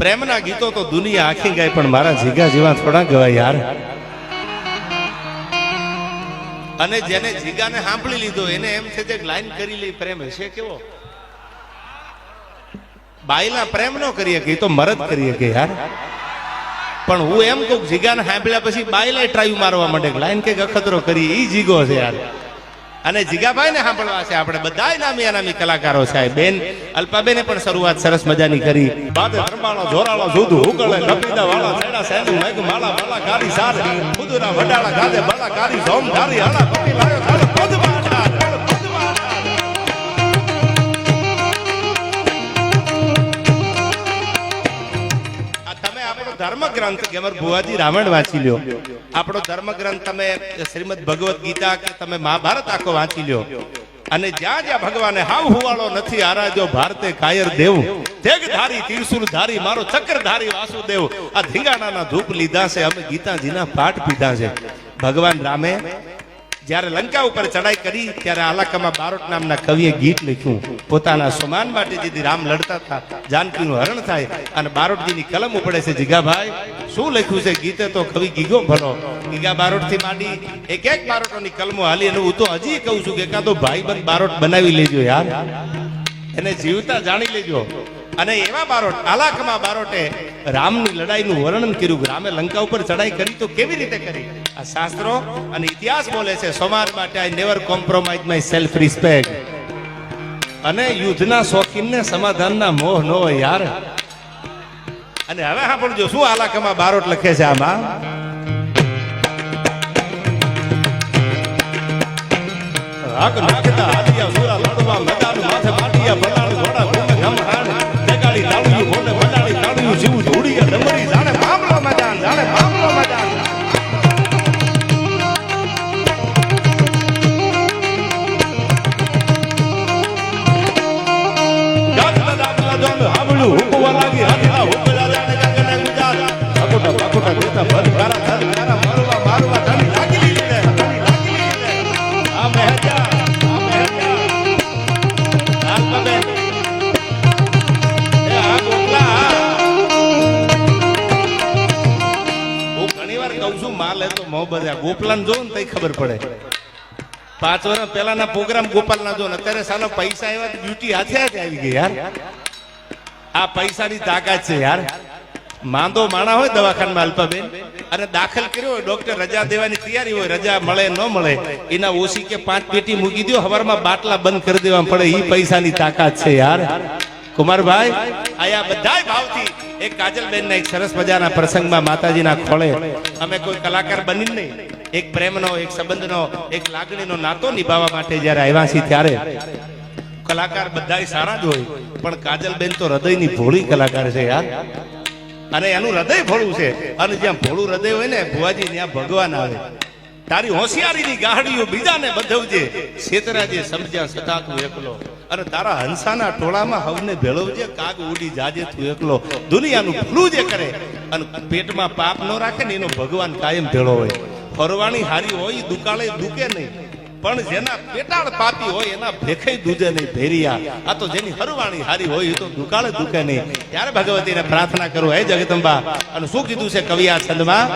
પ્રેમના ગીતો તો દુનિયા આખી ગાય, પણ મારા જીગા જેવા થોડા ગવાય યાર. અને જેને જીગાને સાંભળી લીધો, એને એમ છે કે લાઈન કરી લઈ પ્રેમ, હશે કેવો? બાઈલા પ્રેમ નો કરીએ કે તો મરદ કરીએ કે યાર. પણ હું એમ કહું જીગાને સાંભળ્યા પછી બાયલા ટ્રાઈવ મારવા માટે લાઈન કે અખતરો કરી એ જીગો છે યાર. અને જીગાભાઈ ને સાંભળવા છે આપણે બધા નામી અનામી કલાકારો છે. બેન, અલ્પાબેને પણ શરૂઆત સરસ મજાની કરી. બાદ ધર્માળો જોરાળો ઉકળે નપીદા વાળા, છેડા સેનું મેઘ માળા માળા કારી સાર ખુદુના વડાળા ગાદે બાળા કારી સોમ ધારી, હળા પટી લાયો થાળો પદ તમે ગ્રંથ કે અમાર ભુવાજી રામાયણ વાંચી લ્યો. આપણો ધર્મગ્રંથ તમે શ્રીમદ ભગવદ્ ગીતા કે તમે મહાભારત આખો વાંચી લ્યો. અને જ્યાં જ્યાં ભગવાને હાવ હુવાળો નથી આરાજો ભારતે કાયર દેવ. તેગધારી, તીરસુરધારી, મારો ચક્ર ધારી વાસુદેવ. આ ધીંગાણાના ધૂપ લીધા છે, અમે ગીતાજીના પાઠ પીધા છે. ભગવાન રામે જ્યારે લંકા ઉપર ચડાઈ કરી, ત્યારે આલાકામાં બારોટ નામના કવિએ ગીત લખ્યું. પોતાના સમાન માટે જેથી રામ લડતા હતા, જાનકીનું હરણ થાય અને બારોટજીની કલમ ઉપડે છે, જીગાભાઈ, શું લખ્યું છે ગીતે તો કવિ ગીગો ભલો. ગીગા બારોટથી માંડી એક એક બારોટોની કલમો હાલી અને હું તો હજી કહું છું કે એકાદો ભાઈ બંધ બારોટ બનાવી લેજો યાર. એને જીવતા જાણી લેજો. અને એવા બારોટ આલાકમાં બારોટે રામની લડાઈનું વર્ણન કર્યું. રામે લંકા ઉપર ચડાઈ કરી તો કેવી રીતે કરી? આ શાસ્ત્રો અને ઇતિહાસ બોલે છે સમાજ માટે I never compromise my self respect અને યુદ્ધના શોખીનને સમાધાનના મોહ નો યાર. અને હવે સાંભળજો શું આલાકમાં બારોટ લખે છે આમાં? હક નાખતા હાથિયા સુરા લડવા મેદાન માથે માટીયા ગોપલા જોઉં ને તઈ ખબર પડે. પાંચ વર્ષ પહેલાના પ્રોગ્રામ ગોપાલના જો ને અત્યારે સાલો પૈસા આવ્યા ડ્યુટી હાથે હાથે આવી ગઈ, યાર. આ પૈસાની તાકાત છે યાર. માંદો માણા હોય દવાખાનામાં અલ્પાબેન. અને દાખલ કર્યો હોય ડોક્ટર રજા દેવાની તૈયારી હોય, રજા મળે, ન મળે, એના ઓછી કે પાંચ પેટી મૂકી દો હવારમાં બાટલા બંધ કરી દેવા પડે. એ પૈસાની તાકાત છે યાર. કુમારભાઈ, આયા બધાય ભાવથી એક કાજલબેન ના એક સરસ મજાના પ્રસંગમાં માતાજીના ખોળે. અમે કોઈ કલાકાર બની નહીં. એક પ્રેમનો, એક સંબંધનો, એક લાગણીનો નાતો નિભાવવા માટે જ્યારે આવ્યા છીએ ત્યારે. કલાકાર બધાય સારા જ હોય. પણ કાજલબેન તો હૃદયની ભોળી કલાકાર છે યાર. અને એનું હૃદય ભોળું છે. અને જ્યાં ભોળું હૃદય હોય ને, ભુવાજી, ત્યાં ભગવાન આવે. તારી હોશિયારીની ગાહડીઓ બીજાને બધવજે. છેતરાજે, સમજ્યા, સતા તું એકલો. અને તારા હંસાના ટોળામાં હવને ભેળવજે, કાગ ઉડી જાજે તું એકલો. દુનિયાનું ભૂલું જે કરે, અને પેટમાં પાપ ન રાખે ને એનો ભગવાન કાયમ ભેળો હોય. ફરવાની હારી હોય, દુકાળે દુકે નહીં. પણ જેના પેટાળ પાપી હોય, એના ભેખે દૂધે નહીં ભેરિયા. આ તો જેની હરવાણી હારી હોય તો દુકાળે દુખે નહીં. ત્યારે ભગવતીને પ્રાર્થના કરો, હે જગદંબા. અને શું કીધું છે કવિયા છંદમાં?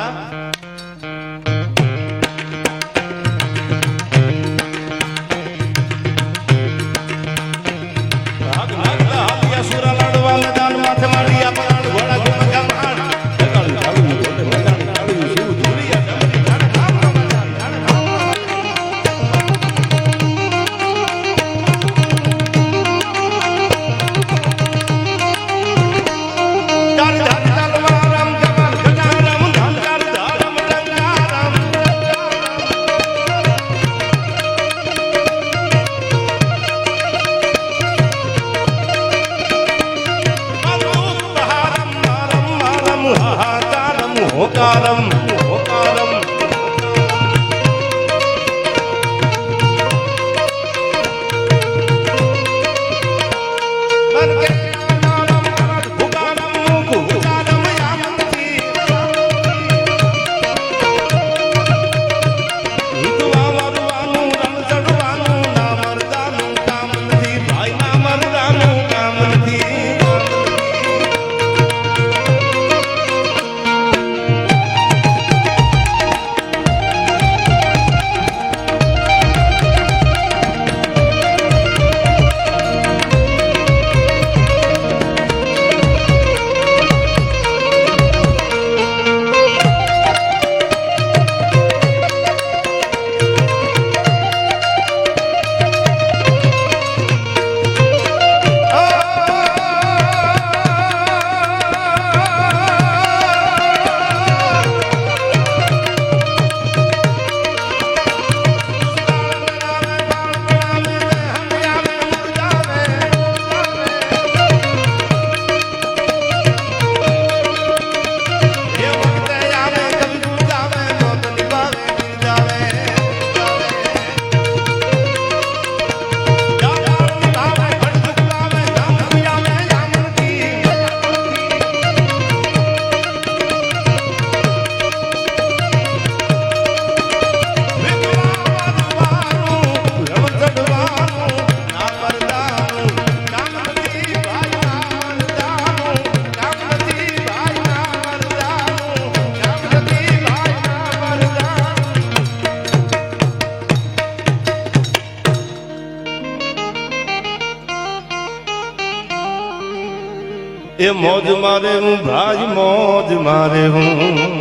એ મોજ મારે હું, ભાઈ મોજ મારે હું.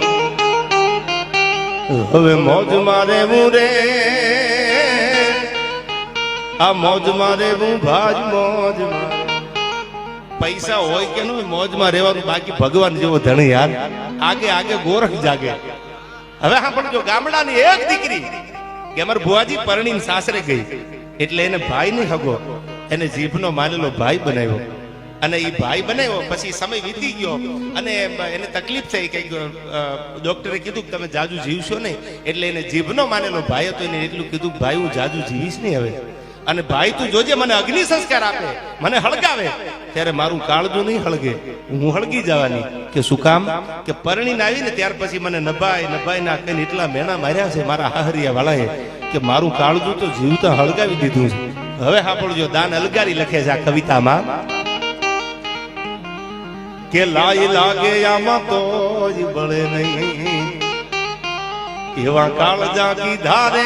હવે મોજ મારે હું રે. આ મોજ મારે હું ભાજ મોજ પૈસા હોય કે ન મોજમાં રહેવાનું બાકી ભગવાન જેવો ધણી યાર. આગે આગે ગોરખ જાગે. હવે હા, પણ જો ગામડાની એક દીકરી કે અમાર ભુવાજી પરણીને સાસરે ગઈ, એટલે એને ભાઈ નહીં હગો, એને જીભનો માનેલો ભાઈ બનાવ્યો. અને એ ભાઈ બનાવ્યો, પછી સમય વીતી ગયો અને એને તકલીફ થઈ કે ડોક્ટરે કીધું કે તમે જાજુ જીવશો નહીં. એટલે એને જીભનો માનેલો ભાઈ હતો, એને એટલું કીધું ભાઈ, હું જાજુ જીવીશ નહીં હવે. અને ભાઈ તું જોજે, મને અગ્નિ સંસ્કાર આપે, મને હળગાવે. ત્યારે મારું કાળજું નહીં હળગે. હું હળગી જવાની કે શું કામ? કે પરણીને આવીને ત્યાર પછી મને નભાઈ નભાઈ ના કઈ એટલા મેણા માર્યા છે મારા હાહરિયા વાળાએ કે મારું કાળજું તો જીવતા હળગાવી દીધું છે. હવે સાંભળજો, દાન અલગારી લખે છે આ કવિતામાં. કે લાઈ લાગે આમાં તો જ બળે નહીં. એવા કાળજા કીધા રે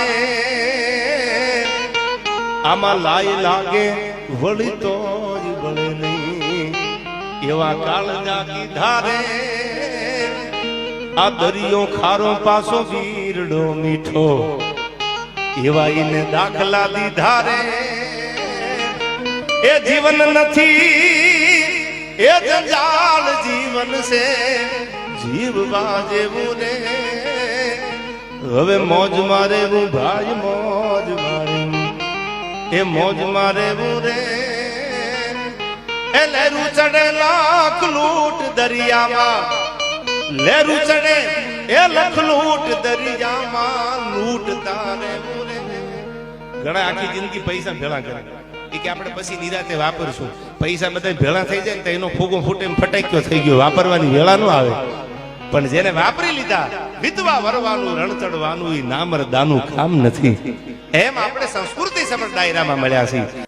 આમાં લાઈ લાગે, વળી તો જ બળે નહીં. એવા કાળજા કીધા રે આ દરિયો ખારો પાસો વીરડો મીઠો. એવા એને દાખલા દીધા રે એ જીવન નથી. એ જંજાલ જીવન છે જીવવા જેવું રે હવે મોજ મારે હું ભાઈ, મોજ મારે. એ મોજ મારે હું રે. એ લહેરું ચડે લાખ લૂટ દરિયામાં. લહેરું ચડે, એ લખ લૂટ દરિયામાં. લૂટતા રે. ઘણા આખી જિંદગી પૈસા ભેળા કરે. એ કે આપણે પછી નિરાતે વાપરશું. પૈસા બધા ભેળા થઈ જાય ને તો એનો ફૂગો ફૂટે ફટાક્યો થઈ ગયો. વાપરવાની વેળા નો આવે. પણ જેને વાપરી લીધા, વિધવા વરવાનું રણ ચડવાનું એ નામર દાનું કામ નથી. એમ આપણે સંસ્કૃતિ સમજ દાયરામાં મળ્યા છીએ.